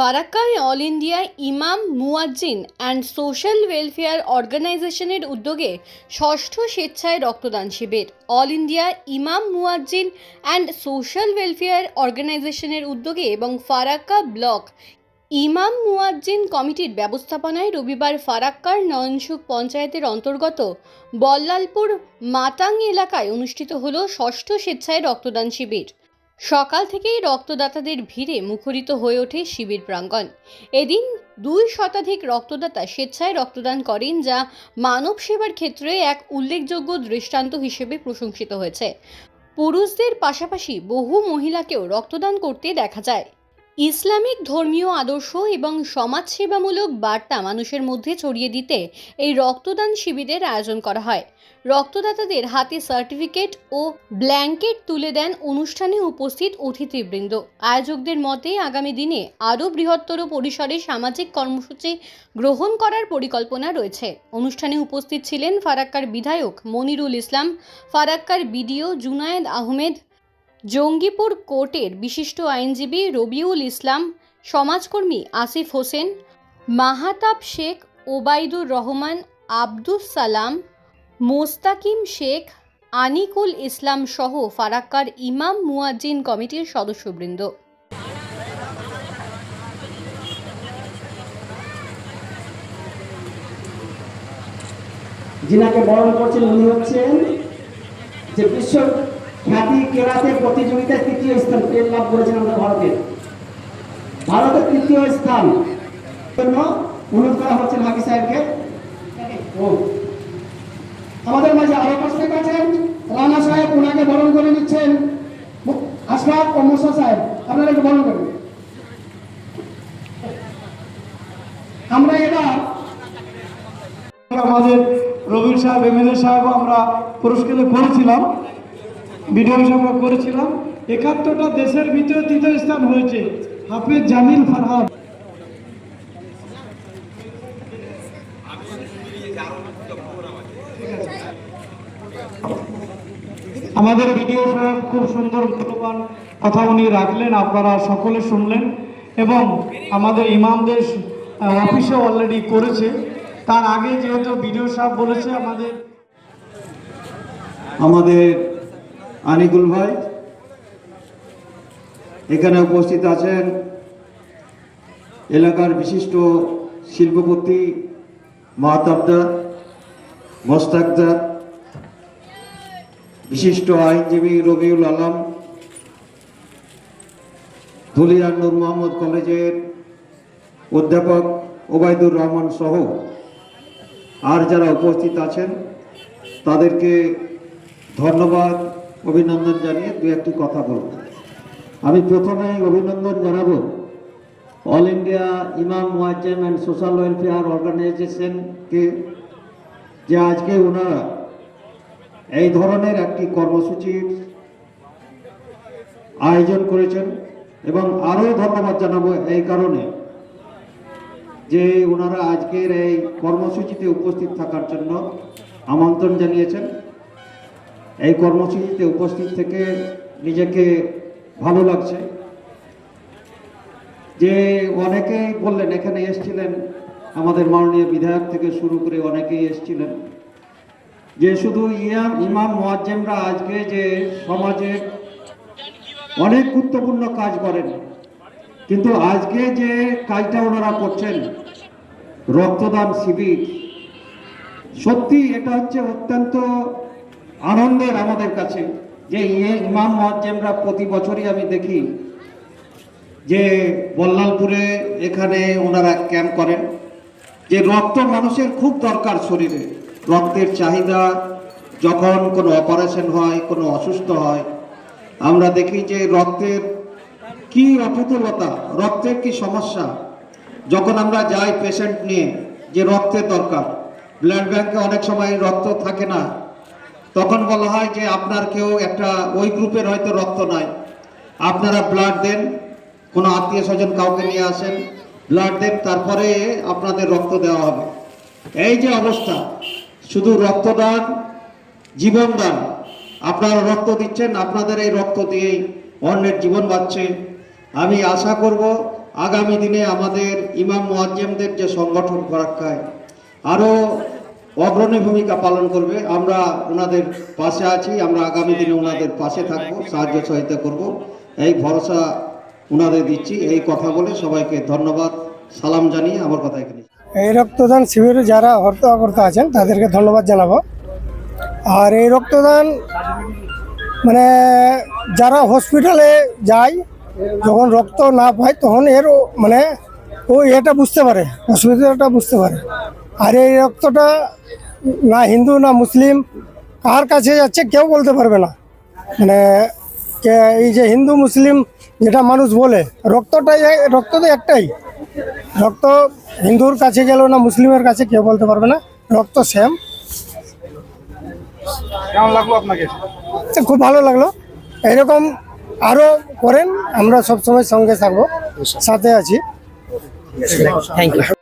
ফারাক্কায় all India ইমাম, মুয়াজ্জিন and social welfare অর্গানাইজেশনের উদ্যোগে ষষ্ঠ স্বেচ্ছায় রক্তদান শিবির। অল ইন্ডিয়া ইমাম, মুয়াজ্জিন অ্যান্ড সোশ্যাল ওয়েলফেয়ার অর্গানাইজেশনের উদ্যোগে এবং ফারাক্কা ব্লক ইমাম, মুয়াজ্জিন কমিটির ব্যবস্থাপনায় রবিবার ফারাক্কার নয়নসুখ পঞ্চায়েতের অন্তর্গত বল্লালপুর মাতাং এলাকায় অনুষ্ঠিত হল ষষ্ঠ স্বেচ্ছায় রক্তদান শিবির। সকাল থেকেই রক্তদাতাদের ভিড়ে মুখরিত হয়ে ওঠে শিবির প্রাঙ্গণ। এদিন দুই শতাধিক রক্তদাতা স্বেচ্ছায় রক্তদান করেন, যা মানব সেবার ক্ষেত্রে এক উল্লেখযোগ্য দৃষ্টান্ত হিসেবে প্রশংসিত হয়েছে। পুরুষদের পাশাপাশি বহু মহিলাকেও রক্তদান করতে দেখা যায়। ইসলামিক ধর্মীয় আদর্শ এবং সমাজসেবামূলক বার্তা মানুষের মধ্যে ছড়িয়ে দিতে এই রক্তদান শিবিরের আয়োজন করা হয়। রক্তদাতাদের হাতে সার্টিফিকেট ও ব্ল্যাঙ্কেট তুলে দেন অনুষ্ঠানে উপস্থিত অতিথিবৃন্দ। আয়োজকদের মতে, আগামী দিনে আরও বৃহত্তর পরিসরে সামাজিক কর্মসূচি গ্রহণ করার পরিকল্পনা রয়েছে। অনুষ্ঠানে উপস্থিত ছিলেন ফারাক্কার বিধায়ক মনিরুল ইসলাম, ফারাক্কার বিডিও জুনায়েদ আহমেদ জঙ্গিপুর কোর্টের বিশিষ্ট আইনজীবী রবিউল ইসলাম, সমাজকর্মী আসিফ হোসেন, মাহাতাব শেখ ওবায়দুর রহমান, আব্দুস সালাম, মোস্তাকিম শেখ, আনিকুল ইসলাম সহ ফারাক্কার ইমাম মুয়াজ্জিন কমিটির সদস্যবৃন্দ। যিনাকে বরণ করছেন, উনি হচ্ছেন যে বিশ্ব খ্যাতি, কেরাতে প্রতিযোগিতায় তৃতীয় স্থান পেয়ে লাভ করেছেন আমাদের ভারতের। ভারতের তৃতীয় স্থান। জন্য অনুরোধ করা হচ্ছে সাহেবকে। আমাদের মাঝে আরও আছেন। রানা সাহেব ওনাকে বরণ করে নিচ্ছেন। আশরাফ ও মুসা সাহেব, আপনারা একটু বরণ আমরা এবার আমাদের রবির সাহেব এমএলএ সাহেব আমরা পুরস্কৃত করেছিলাম। ভিডিও হিসাবে করেছিলাম। একাত্তরটা দেশের ভিতরে তৃতীয় স্থান হয়েছে। হাফিজ জামিল ফারহাদ আমাদের ভিডিও সাহেব খুব সুন্দর মূল্যবান কথা উনি রাখলেন, আপনারা সকলে শুনলেন এবং আমাদের ইমামদের অফিসে অলরেডি করেছে। তার আগে যেহেতু ভিডিও সাহেব বলেছে, আমাদের আমাদের আনিকুল ভাই, এখানে উপস্থিত আছেন এলাকার বিশিষ্ট শিল্পপতি মাহতাবদার মোস্তাকদার বিশিষ্ট আইনজীবী রবিউল আলম ধুলিয়ান নূর মোহাম্মদ কলেজের অধ্যাপক ওবায়দুর রহমান সহ আর যারা উপস্থিত আছেন, তাদেরকে ধন্যবাদ। অভিনন্দন জানিয়ে দু একটি কথা বলব। আমি প্রথমে অভিনন্দন জানাব। All India imam Muazzem and social welfare অর্গানাইজেশনকে যে আজকে ওনারা এই ধরনের একটি কর্মসূচির আয়োজন করেছেন এবং আরও ধন্যবাদ জানাব এই কারণে যে ওনারা আজকের এই কর্মসূচিতে উপস্থিত থাকার জন্য আমন্ত্রণ জানিয়েছেন। এই কর্মসূচিতে উপস্থিত থেকে নিজেকে ভালো লাগছে। যে অনেকেই বললেন, এখানে এসছিলেন আমাদের মাননীয় বিধায়ক থেকে শুরু করে অনেকেই এসছিলেন, যে শুধু ইয়াম ইমাম মোয়াজ্জেমরা আজকে যে সমাজে অনেক গুরুত্বপূর্ণ কাজ করেন, কিন্তু আজকে যে কাজটা ওনারা করছেন, রক্তদান শিবির, সত্যি এটা হচ্ছে অত্যন্ত আনন্দের আমাদের কাছে। যে ইয়ে ইমাম মহাজ্জেমরা প্রতি বছরই আমি দেখি যে বল্লালপুরে এখানে ওনারা ক্যাম্প করেন। যে রক্ত মানুষের খুব দরকার শরীরে। রক্তের চাহিদা যখন কোনো অপারেশন হয়, কোনো অসুস্থ হয়, আমরা দেখি যে রক্তের কি অপ্রতুলতা, রক্তের কি সমস্যা। যখন আমরা যাই পেশেন্ট নিয়ে, যে রক্তের দরকার। ব্লাড ব্যাংকে অনেক সময় রক্ত থাকে না। তখন বলা হয় যে আপনার কেউ একটা, ওই গ্রুপের হয়তো রক্ত নাই। আপনারা ব্লাড দেন, কোনো আত্মীয় স্বজন কাউকে নিয়ে আসেন ব্লাড দেন, তারপরে আপনাদের রক্ত দেওয়া হবে। এই যে অবস্থা, শুধু রক্তদান, জীবনদান। আপনারা রক্ত দিচ্ছেন, আপনাদের এই রক্ত দিয়েই অন্যের জীবন বাঁচছে। আমি আশা করব, আগামী দিনে আমাদের ইমাম মোয়াজ্জেমদের যে সংগঠন ফরাক্কায় আরও অগ্রণী ভূমিকা পালন করবে। আমরা ওনাদের পাশে আছি। আমরা আগামী দিনে ওনাদের পাশে থাকব, সাহায্য সহায়তা করব। এই ভরসা ওনাদের দিচ্ছি। এই কথা বলে সবাইকে ধন্যবাদ, সালাম জানিয়ে আমার কথা এখানে এই রক্তদান শিবিরে যারা হর্তাকর্তা আছেন, তাদেরকে ধন্যবাদ জানাব। আর এই রক্তদান মানে যারা হসপিটালে যায়, যখন রক্ত না পায়, তখন এর মানে ও এটা বুঝতে পারে হসপিটালটা বুঝতে পারে। আর এই রক্তটা না হিন্দু না মুসলিম কার কাছে যাচ্ছে কেউ বলতে পারবে না। মানে কে- এই যে হিন্দু মুসলিম যেটা মানুষ বলে রক্তটাই রক্ত তো একটাই। রক্ত হিন্দুর কাছে গেল না মুসলিমের কাছে কেউ বলতে পারবে না রক্ত সেম কেমন লাগল আপনাকে? খুব ভালো লাগল। এরকম আরও করেন আমরা সবসময় সঙ্গে থাকব সাথে আছি।